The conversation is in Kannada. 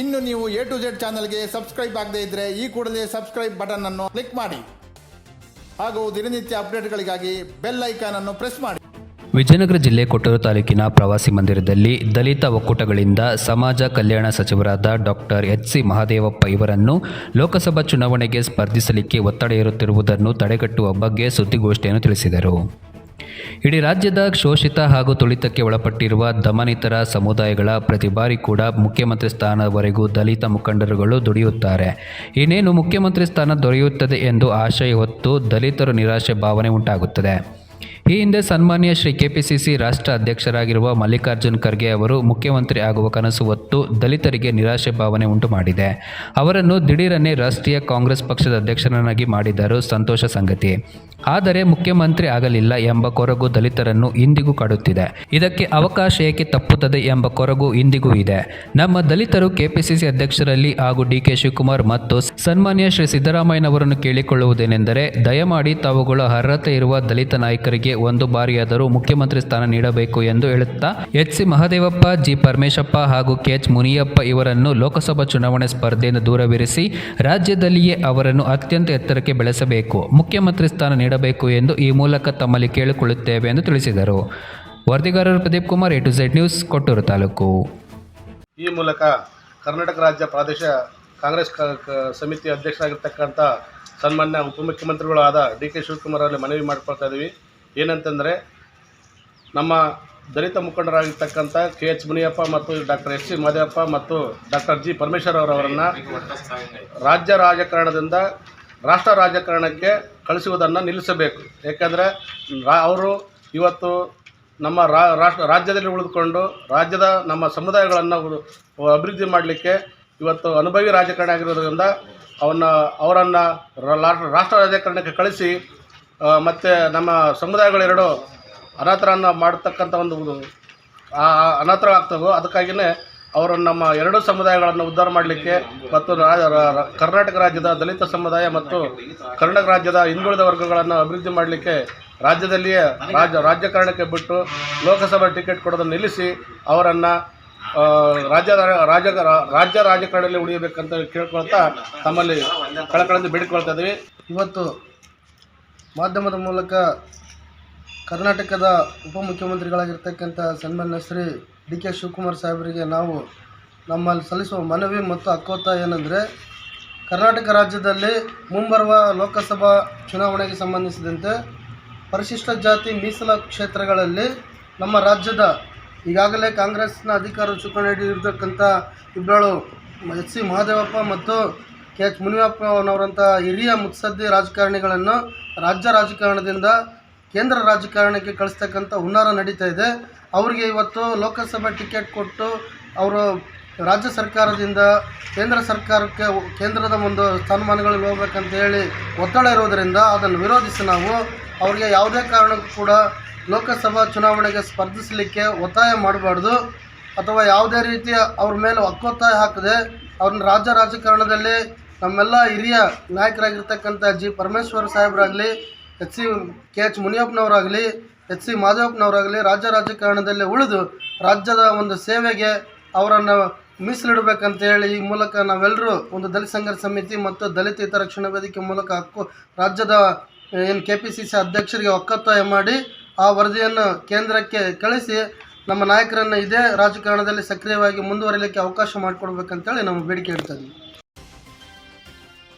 ಇನ್ನು ನೀವು ಎ ಟು ಜೆಡ್ ಚಾನಲ್ಗೆ ಸಬ್ಸ್ಕ್ರೈಬ್ ಆಗದೇ ಇದ್ದರೆ ಈ ಕೂಡಲೇ ಸಬ್ಸ್ಕ್ರೈಬ್ ಬಟನ್ ಅನ್ನು ಕ್ಲಿಕ್ ಮಾಡಿ. ಹಾಗೂ ದಿನನಿತ್ಯ ಅಪ್ಡೇಟ್ಗಳಿಗಾಗಿ ಬೆಲ್ ಐಕಾನ್ ಅನ್ನು ಪ್ರೆಸ್ ಮಾಡಿ. ವಿಜಯನಗರ ಜಿಲ್ಲೆ ಕೊಟ್ಟೂರು ತಾಲೂಕಿನ ಪ್ರವಾಸಿ ಮಂದಿರದಲ್ಲಿ ದಲಿತ ಒಕ್ಕೂಟಗಳಿಂದ ಸಮಾಜ ಕಲ್ಯಾಣ ಸಚಿವರಾದ ಡಾಕ್ಟರ್ ಎಚ್ ಸಿ ಮಹಾದೇವಪ್ಪ ಇವರನ್ನು ಲೋಕಸಭಾ ಚುನಾವಣೆಗೆ ಸ್ಪರ್ಧಿಸಲಿಕ್ಕೆ ಒತ್ತಡ ಹೇರುತ್ತಿರುವುದನ್ನು ತಡೆಗಟ್ಟುವ ಬಗ್ಗೆ ಸುದ್ದಿಗೋಷ್ಠಿಯನ್ನು ತಿಳಿಸಿದರು. ಇಡೀ ರಾಜ್ಯದ ಶೋಷಿತ ಹಾಗೂ ತುಳಿತಕ್ಕೆ ಒಳಪಟ್ಟಿರುವ ದಮನಿತರ ಸಮುದಾಯಗಳ ಪ್ರತಿ ಬಾರಿ ಕೂಡ ಮುಖ್ಯಮಂತ್ರಿ ಸ್ಥಾನದವರೆಗೂ ದಲಿತ ಮುಖಂಡರುಗಳು ದುಡಿಯುತ್ತಾರೆ. ಇನ್ನೇನು ಮುಖ್ಯಮಂತ್ರಿ ಸ್ಥಾನ ದೊರೆಯುತ್ತದೆ ಎಂದು ಆಶಯ ಹೊತ್ತು ದಲಿತರು ನಿರಾಶೆ ಭಾವನೆ ಉಂಟಾಗುತ್ತದೆ. ಈ ಹಿಂದೆ ಸನ್ಮಾನ್ಯ ಶ್ರೀ ಕೆಪಿಸಿಸಿ ರಾಷ್ಟ್ರ ಅಧ್ಯಕ್ಷರಾಗಿರುವ ಮಲ್ಲಿಕಾರ್ಜುನ್ ಖರ್ಗೆ ಅವರು ಮುಖ್ಯಮಂತ್ರಿ ಆಗುವ ಕನಸು ಹೊತ್ತು ದಲಿತರಿಗೆ ನಿರಾಶೆ ಭಾವನೆ ಉಂಟು ಮಾಡಿದೆ. ಅವರನ್ನು ದಿಢೀರನ್ನೇ ರಾಷ್ಟ್ರೀಯ ಕಾಂಗ್ರೆಸ್ ಪಕ್ಷದ ಅಧ್ಯಕ್ಷರನ್ನಾಗಿ ಮಾಡಿದ್ದರು ಸಂತೋಷ ಸಂಗತಿ. ಆದರೆ ಮುಖ್ಯಮಂತ್ರಿ ಆಗಲಿಲ್ಲ ಎಂಬ ಕೊರಗು ದಲಿತರನ್ನು ಇಂದಿಗೂ ಕಾಡುತ್ತಿದೆ. ಇದಕ್ಕೆ ಅವಕಾಶ ಏಕೆ ತಪ್ಪುತ್ತದೆ ಎಂಬ ಕೊರಗು ಇಂದಿಗೂ ಇದೆ. ನಮ್ಮ ದಲಿತರು ಕೆಪಿಸಿಸಿ ಅಧ್ಯಕ್ಷರಲ್ಲಿ ಹಾಗೂ ಡಿ ಕೆ ಶಿವಕುಮಾರ್ ಮತ್ತು ಸನ್ಮಾನ್ಯ ಶ್ರೀ ಸಿದ್ದರಾಮಯ್ಯನವರನ್ನು ಕೇಳಿಕೊಳ್ಳುವುದೇನೆಂದರೆ, ದಯಮಾಡಿ ತಾವುಗಳ ಅರ್ಹತೆ ಇರುವ ದಲಿತ ನಾಯಕರಿಗೆ ಒಂದು ಬಾರಿಯಾದರೂ ಮುಖ್ಯಮಂತ್ರಿ ಸ್ಥಾನ ನೀಡಬೇಕು ಎಂದು ಹೇಳುತ್ತಾ H C Mahadevappa, G Parameshappa ಹಾಗೂ ಕೆ ಎಚ್ ಮುನಿಯಪ್ಪ ಇವರನ್ನು ಲೋಕಸಭಾ ಚುನಾವಣೆ ಸ್ಪರ್ಧೆಯಿಂದ ದೂರವಿರಿಸಿ ರಾಜ್ಯದಲ್ಲಿಯೇ ಅವರನ್ನು ಅತ್ಯಂತ ಎತ್ತರಕ್ಕೆ ಬೆಳೆಸಬೇಕು, ಮುಖ್ಯಮಂತ್ರಿ ಸ್ಥಾನ ನೀಡಬೇಕು ಎಂದು ಈ ಮೂಲಕ ತಮ್ಮಲ್ಲಿ ಕೇಳಿಕೊಳ್ಳುತ್ತೇವೆ ಎಂದು ತಿಳಿಸಿದರು. ವರದಿಗಾರರು Pradeep Kumar, A to Z news, Kotturu taluk. ಈ ಮೂಲಕ ಕರ್ನಾಟಕ ರಾಜ್ಯ ಪ್ರಾದೇಶ ಕಾಂಗ್ರೆಸ್ ಸಮಿತಿ ಅಧ್ಯಕ್ಷರಾಗಿರ್ತಕ್ಕಂಥ ಸನ್ಮಾನ್ಯ ಉಪಮುಖ್ಯಮಂತ್ರಿಗಳಾದ ಡಿ ಕೆ ಶಿವಕುಮಾರ್ ಅವರಲ್ಲಿ ಮನವಿ ಮಾಡಿಕೊಳ್ತಾ ಇದ್ದೀವಿ. ಏನಂತಂದರೆ, ನಮ್ಮ ದಲಿತ ಮುಖಂಡರಾಗಿರ್ತಕ್ಕಂಥ ಕೆ ಎಚ್ ಮುನಿಯಪ್ಪ ಮತ್ತು ಡಾಕ್ಟರ್ ಎಸ್ ಸಿ ಮಾದೇವಪ್ಪ ಮತ್ತು ಡಾಕ್ಟರ್ ಜಿ ಪರಮೇಶ್ವರ್ ಅವರವರನ್ನು ರಾಜ್ಯ ರಾಜಕಾರಣದಿಂದ ರಾಷ್ಟ್ರ ರಾಜಕಾರಣಕ್ಕೆ ಕಳಿಸುವುದನ್ನು ನಿಲ್ಲಿಸಬೇಕು. ಏಕೆಂದರೆ ಅವರು ಇವತ್ತು ನಮ್ಮ ರಾಷ್ಟ್ರ ರಾಜ್ಯದಲ್ಲಿ ಉಳಿದುಕೊಂಡು ರಾಜ್ಯದ ನಮ್ಮ ಸಮುದಾಯಗಳನ್ನು ಅಭಿವೃದ್ಧಿ ಮಾಡಲಿಕ್ಕೆ ಇವತ್ತು ಅನುಭವಿ ರಾಜಕಾರಣಿ ಆಗಿರೋದ್ರಿಂದ ಅವನ್ನ ಅವರನ್ನು ರಾಷ್ಟ್ರ ರಾಜಕಾರಣಕ್ಕೆ ಕಳಿಸಿ ಮತ್ತು ನಮ್ಮ ಸಮುದಾಯಗಳೆರಡು ಅನಾಥರನ್ನು ಮಾಡ್ತಕ್ಕಂಥ ಒಂದು ಆ ಅನಾಥರಾಗ್ತವೋ. ಅದಕ್ಕಾಗಿಯೇ ಅವರು ನಮ್ಮ ಎರಡು ಸಮುದಾಯಗಳನ್ನು ಉದ್ಧಾರ ಮಾಡಲಿಕ್ಕೆ ಮತ್ತು ಕರ್ನಾಟಕ ರಾಜ್ಯದ ದಲಿತ ಸಮುದಾಯ ಮತ್ತು ಕರ್ನಾಟಕ ರಾಜ್ಯದ ಹಿಂದುಳಿದ ವರ್ಗಗಳನ್ನು ಅಭಿವೃದ್ಧಿ ಮಾಡಲಿಕ್ಕೆ ರಾಜ್ಯದಲ್ಲಿಯೇ ರಾಜ್ಯ ರಾಜಕಾರಣಕ್ಕೆ ಬಿಟ್ಟು ಲೋಕಸಭಾ ಟಿಕೆಟ್ ಕೊಡೋದನ್ನು ನಿಲ್ಲಿಸಿ ಅವರನ್ನು ರಾಜ್ಯ ರಾಜ್ಯ ರಾಜ್ಯ ರಾಜಕಾರಣದಲ್ಲಿ ಉಳಿಯಬೇಕಂತ ಕೇಳ್ಕೊಳ್ತಾ ತಮ್ಮಲ್ಲಿ ಕಳಕಳಿಂದ ಬೇಡಿಕೊಳ್ತಾ ಇದ್ದೀವಿ. ಇವತ್ತು ಮಾಧ್ಯಮದ ಮೂಲಕ ಕರ್ನಾಟಕದ ಉಪಮುಖ್ಯಮಂತ್ರಿಗಳಾಗಿರ್ತಕ್ಕಂಥ ಸನ್ಮಾನ್ಯ ಶ್ರೀ ಡಿ ಕೆ ಶಿವಕುಮಾರ್ ಸಾಹೇಬರಿಗೆ ನಾವು ನಮ್ಮಲ್ಲಿ ಸಲ್ಲಿಸುವ ಮನವಿ ಮತ್ತು ಹಕ್ಕೊತ್ತಾಯ ಏನಂದರೆ, ಕರ್ನಾಟಕ ರಾಜ್ಯದಲ್ಲಿ ಮುಂಬರುವ ಲೋಕಸಭಾ ಚುನಾವಣೆಗೆ ಸಂಬಂಧಿಸಿದಂತೆ ಪರಿಶಿಷ್ಟ ಜಾತಿ ಮೀಸಲ ಕ್ಷೇತ್ರಗಳಲ್ಲಿ ನಮ್ಮ ರಾಜ್ಯದ ಈಗಾಗಲೇ ಕಾಂಗ್ರೆಸ್ನ ಅಧಿಕಾರ ಚುಕ್ಕಾಣಿ ಹಿಡಿದಿರ್ತಕ್ಕಂಥ ಇಬ್ಬರು ಎಚ್ ಸಿ ಮಹಾದೇವಪ್ಪ ಮತ್ತು ಕೆ ಎಚ್ ಮುನಿಯಪ್ಪನವರಂಥ ಹಿರಿಯ ಮುತ್ಸದ್ದಿ ರಾಜಕಾರಣಿಗಳನ್ನು ರಾಜ್ಯ ರಾಜಕಾರಣದಿಂದ ಕೇಂದ್ರ ರಾಜಕಾರಣಕ್ಕೆ ಕಳಿಸ್ತಕ್ಕಂಥ ಹುನ್ನಾರ ನಡೀತಾ ಇದೆ. ಅವರಿಗೆ ಇವತ್ತು ಲೋಕಸಭೆ ಟಿಕೆಟ್ ಕೊಟ್ಟು ಅವರು ರಾಜ್ಯ ಸರ್ಕಾರದಿಂದ ಕೇಂದ್ರ ಸರ್ಕಾರಕ್ಕೆ ಕೇಂದ್ರದ ಒಂದು ಸ್ಥಾನಮಾನಗಳಲ್ಲಿ ಹೋಗ್ಬೇಕಂತ ಹೇಳಿ ಒತ್ತಡ ಇರೋದರಿಂದ ಅದನ್ನು ವಿರೋಧಿಸಿ ನಾವು ಅವರಿಗೆ ಯಾವುದೇ ಕಾರಣಕ್ಕೂ ಕೂಡ ಲೋಕಸಭಾ ಚುನಾವಣೆಗೆ ಸ್ಪರ್ಧಿಸಲಿಕ್ಕೆ ಒತ್ತಾಯ ಮಾಡಬಾರ್ದು. ಅಥವಾ ಯಾವುದೇ ರೀತಿಯ ಅವ್ರ ಮೇಲೆ ಒಕ್ಕೊತ್ತಾಯ ಹಾಕದೆ ಅವ್ರನ್ನ ರಾಜ್ಯ ರಾಜಕಾರಣದಲ್ಲಿ ನಮ್ಮೆಲ್ಲ ಹಿರಿಯ ನಾಯಕರಾಗಿರ್ತಕ್ಕಂಥ ಜಿ ಪರಮೇಶ್ವರ್ ಸಾಹೇಬ್ರಾಗಲಿ, ಎಚ್ ಸಿ ಕೆ ಎಚ್ ಮುನಿಯಪ್ಪನವರಾಗಲಿ, ಎಚ್ ಸಿ ಮಾದೇವಪ್ಪನವರಾಗಲಿ ರಾಜ್ಯ ರಾಜಕಾರಣದಲ್ಲಿ ಉಳಿದು ರಾಜ್ಯದ ಒಂದು ಸೇವೆಗೆ ಅವರನ್ನು ಮೀಸಲಿಡಬೇಕಂತ ಹೇಳಿ ಈ ಮೂಲಕ ನಾವೆಲ್ಲರೂ ಒಂದು ದಲಿತ ಸಂಘರ್ಷ ಸಮಿತಿ ಮತ್ತು ದಲಿತ ಹಿತರಕ್ಷಣಾ ವೇದಿಕೆ ಮೂಲಕ ಹಕ್ಕು ರಾಜ್ಯದ ಏನು ಕೆ ಪಿ ಸಿ ಸಿ ಅಧ್ಯಕ್ಷರಿಗೆ ಒಕ್ಕತ್ತಾಯ ಮಾಡಿ ಆ ವರದಿಯನ್ನು ಕೇಂದ್ರಕ್ಕೆ ಕಳಿಸಿ ನಮ್ಮ ನಾಯಕರನ್ನು ಇದೇ ರಾಜಕಾರಣದಲ್ಲಿ ಸಕ್ರಿಯವಾಗಿ ಮುಂದುವರಿಲಿಕ್ಕೆ ಅವಕಾಶ ಮಾಡಿಕೊಡ್ಬೇಕಂತೇಳಿ ನಾವು ಬೇಡಿಕೆ ಇಡ್ತಾ ಇದ್ದೀವಿ.